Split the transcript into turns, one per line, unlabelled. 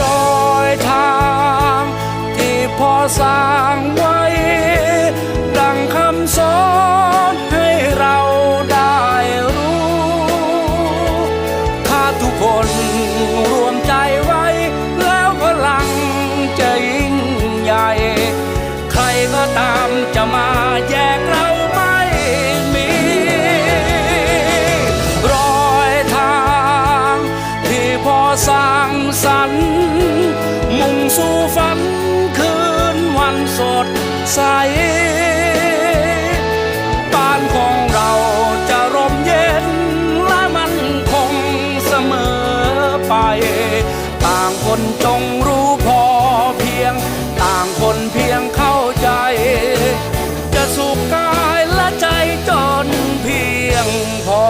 รอยทางที่พ่อสร้างไว้ ดังคำสอนให้เราได้รู้ถ้าทุกคน ใส บ้านของเราจะร่มเย็นและมันคงเสมอไป ต่างคนจงรู้พอเพียง ต่างคนเพียงเข้าใจ จะสุขกายและใจจนเพียงพอ